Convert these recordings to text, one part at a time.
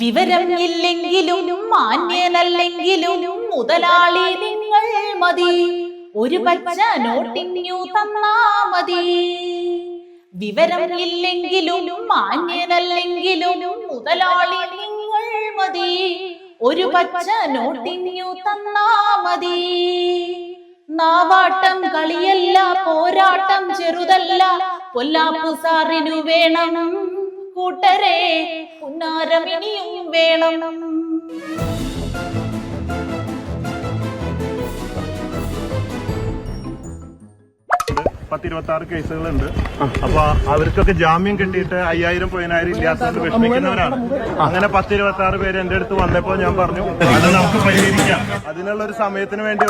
വിവരം ഇല്ലെങ്കിലും മാന്യനല്ലെങ്കിലും മുതലാളി നിങ്ങൾ മതി. ഒരു പച്ച നോട്ടിന്യൂ തന്നാ മതി. വിവരം ഇല്ലെങ്കിലും മാന്യനല്ലെങ്കിലും മുതലാളി നിങ്ങൾ മതി. ഒരു പച്ച നോട്ടിന്യൂ തന്നാ മതി. നാവാട്ടം കളിയല്ല പോരാട്ടം ചെറുതല്ല. പൊല്ലാപ്പു സാറിനു വേണം കൂട്ടരെ പുന്നാരമിനിയും വേണം. പത്തിരുപത്തി കേസുകളുണ്ട്. അപ്പൊ അവർക്കൊക്കെ ജാമ്യം കിട്ടിയിട്ട് അയ്യായിരം പതിനായിരം ഇല്ലാത്തതുകൊണ്ട് വിഷമിക്കുന്നവരാണ്. അങ്ങനെ പത്തിരുപത്തി ആറ് പേര് എന്റെ അടുത്ത് വന്നപ്പോ ഞാൻ പറഞ്ഞു അത് നമുക്ക് പരിഹരിക്കാം. അതിനുള്ള ഒരു സമയത്തിന് വേണ്ടി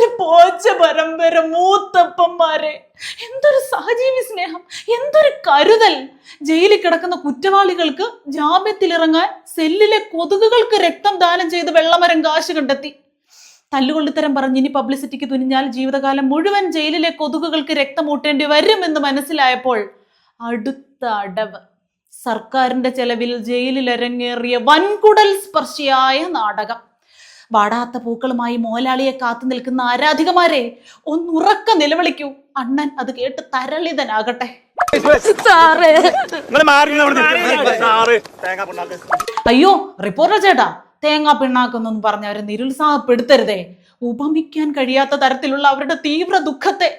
എന്റെ പോച്ച പരമ്പര മൂത്തപ്പന്മാരെ. എന്തൊരു സഹജീവി സ്നേഹം എന്തൊരു കരുതൽ. ജയിലിൽ കിടക്കുന്ന കുറ്റവാളികൾക്ക് ജാമ്യത്തിലിറങ്ങാൻ സെല്ലിലെ കൊതുകുകൾക്ക് രക്തം ദാനം ചെയ്ത് വെള്ളമരം കാശ് കണ്ടെത്തി. തല്ലുകൊള്ളിത്തരം പറഞ്ഞ് ഇനി പബ്ലിസിറ്റിക്ക് തുനിഞ്ഞാൽ ജീവിതകാലം മുഴുവൻ ജയിലിലെ കൊതുകുകൾക്ക് രക്തമൂട്ടേണ്ടി എന്ന് മനസ്സിലായപ്പോൾ അടുത്ത അടവ്. സർക്കാരിന്റെ ചെലവിൽ ജയിലിൽ അരങ്ങേറിയ വൻകുടൽ സ്പർശിയായ നാടകം. വാടാത്ത പൂക്കളുമായി മോലാളിയെ കാത്തു നിൽക്കുന്ന ആരാധികമാരെ ഒന്നുറക്ക നിലവിളിക്കൂ. അണ്ണൻ അത് കേട്ട് തരളിതനാകട്ടെ. അയ്യോ റിപ്പോർട്ടർ ചേട്ടാ തേങ്ങാ പിണ്ണാക്കെന്നൊന്നും പറഞ്ഞ് അവരെ നിരുത്സാഹപ്പെടുത്തരുതേ. ഉപമിക്കാൻ കഴിയാത്ത തരത്തിലുള്ള അവരുടെ തീവ്ര ദുഃഖത്തെ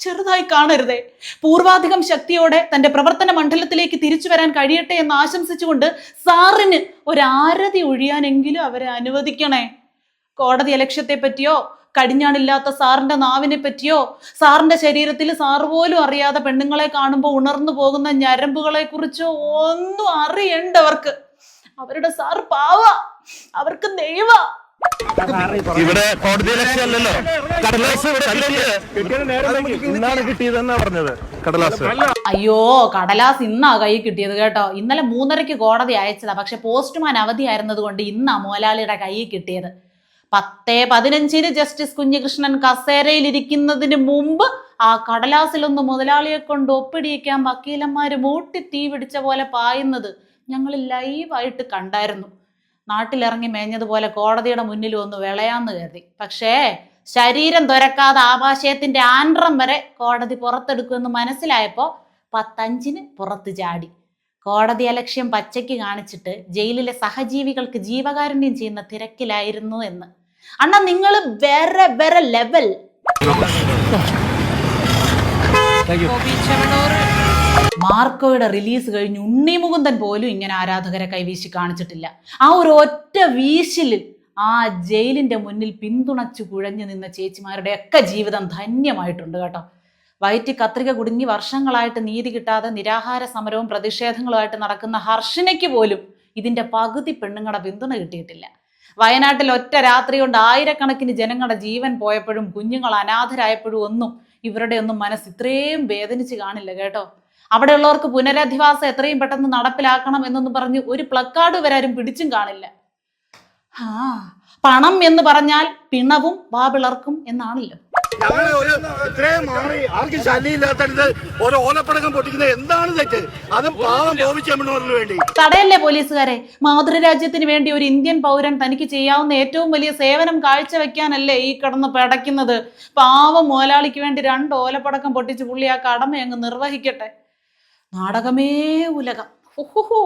ചെറുതായി കാണരുതേ. പൂർവാധികം ശക്തിയോടെ തന്റെ പ്രവർത്തന മണ്ഡലത്തിലേക്ക് തിരിച്ചു വരാൻ കഴിയട്ടെ എന്ന് ആശംസിച്ചുകൊണ്ട് സാറിന് ഒരു ആരതി ഒഴിയാനെങ്കിലും അവരെ അനുവദിക്കണേ. കോടതി അലക്ഷ്യത്തെ പറ്റിയോ കടിഞ്ഞാണില്ലാത്ത സാറിന്റെ നാവിനെ പറ്റിയോ സാറിന്റെ ശരീരത്തിൽ സാറ് പോലും അറിയാതെ പെണ്ണുങ്ങളെ കാണുമ്പോൾ ഉണർന്നു പോകുന്ന ഞരമ്പുകളെ കുറിച്ചോ ഒന്നും അറിയണ്ട അവർക്ക് അവരുടെ സാർ പാവ അവർക്ക് ദൈവ. ഇവിടെ കോടതി അല്ലല്ലോ. കടലാസ് ഇവിടെ ഇന്നാണ് കിട്ടിയതെന്നാ പറഞ്ഞത്. കടലാസ്. അയ്യോ കടലാസ് ഇന്നാ കൈ കിട്ടിയത് കേട്ടോ. ഇന്നലെ മൂന്നരയ്ക്ക് കോടതി അയച്ചതാ. പക്ഷെ പോസ്റ്റ്മാൻ അവധിയായിരുന്നത് കൊണ്ട് ഇന്നാ മോലാളിയുടെ കൈ കിട്ടിയത്. പത്തേ പതിനഞ്ചിന് ജസ്റ്റിസ് കുഞ്ഞികൃഷ്ണൻ കസേരയിൽ ഇരിക്കുന്നതിന് മുമ്പ് ആ കടലാസിലൊന്ന് മുതലാളിയെ കൊണ്ട് ഒപ്പിടിയിക്കാൻ വക്കീലന്മാര് മൂട്ടി തീ പിടിച്ച പോലെ പായുന്നത് ഞങ്ങൾ ലൈവായിട്ട് കണ്ടായിരുന്നു. നാട്ടിലിറങ്ങി മേഞ്ഞതുപോലെ കോടതിയുടെ മുന്നിൽ ഒന്ന് വിളയാന്ന് കരുതി. പക്ഷേ ശരീരം തുരക്കാതെ ആഭാശയത്തിന്റെ ആൻഡ്രം വരെ കോടതി പുറത്തെടുക്കുമെന്ന് മനസ്സിലായപ്പോ പത്തഞ്ചിന് പുറത്ത് ചാടി. കോടതി അലക്ഷ്യം പച്ചയ്ക്ക് കാണിച്ചിട്ട് ജയിലിലെ സഹജീവികൾക്ക് ജീവകാരുണ്യം ചെയ്യുന്ന തിരക്കിലായിരുന്നു എന്ന്. അണ്ണ നിങ്ങൾ വേറെ വേറെ ലെവൽ മാർക്കോയുടെ റിലീസ് കഴിഞ്ഞ് ഉണ്ണി മുകുന്ദൻ പോലും ഇങ്ങനെ ആരാധകരെ കൈവീശി കാണിച്ചിട്ടില്ല. ആ ഒരു ഒറ്റ വീശിലിൽ ആ ജയിലിന്റെ മുന്നിൽ പിന്തുണച്ചു കുഴഞ്ഞു നിന്ന ചേച്ചിമാരുടെ ഒക്കെ ജീവിതം ധന്യമായിട്ടുണ്ട് കേട്ടോ. വയറ്റി കത്രിക കുടുങ്ങി വർഷങ്ങളായിട്ട് നീതി കിട്ടാതെ നിരാഹാര സമരവും പ്രതിഷേധങ്ങളുമായിട്ട് നടക്കുന്ന ഹർഷിനയ്ക്ക് പോലും ഇതിന്റെ പകുതി പെണ്ണുങ്ങളുടെ പിന്തുണ കിട്ടിയിട്ടില്ല. വയനാട്ടിൽ ഒറ്റ രാത്രി കൊണ്ട് ആയിരക്കണക്കിന് ജനങ്ങളുടെ ജീവൻ പോയപ്പോഴും കുഞ്ഞുങ്ങൾ അനാഥരായപ്പോഴും ഒന്നും ഇവരുടെ ഒന്നും മനസ്സ് ഇത്രയും വേദനിച്ച് കാണില്ല കേട്ടോ. അവിടെയുള്ളവർക്ക് പുനരധിവാസം എത്രയും പെട്ടെന്ന് നടപ്പിലാക്കണം എന്നൊന്നും പറഞ്ഞ് ഒരു പ്ലക്കാർഡ് വരാരും പിടിച്ചും കാണില്ല. ആ പണം എന്ന് പറഞ്ഞാൽ പിണവും വാവിളർക്കും എന്നാണല്ലോ. ഞങ്ങൾ ഒരു ഇത്രയും മാറി ആർക്കും ശല്യമില്ലാത്തടുത്ത് ഒരു ഓലപ്പടക്കം പൊട്ടിക്കുന്നത് എന്താണ് തെറ്റ്? അതും പാവം ബോബിച്ചമ്മണൂറിന് വേണ്ടി. തടയല്ലേ പോലീസുകാരെ? മാതൃരാജ്യത്തിന് വേണ്ടി ഒരു ഇന്ത്യൻ പൗരൻ തനിക്ക് ചെയ്യാവുന്ന ഏറ്റവും വലിയ സേവനം കാഴ്ചവെക്കാനല്ലേ ഈ കിടന്ന് പടയ്ക്കുന്നത്? പാവം മോലാളിക്ക് വേണ്ടി രണ്ട് ഓലപ്പടക്കം പൊട്ടിച്ച് പുള്ളി ആ കടമ അങ്ങ് നിർവഹിക്കട്ടെ. നാടകമേ ഉലകം. ഹുഹുഹോ.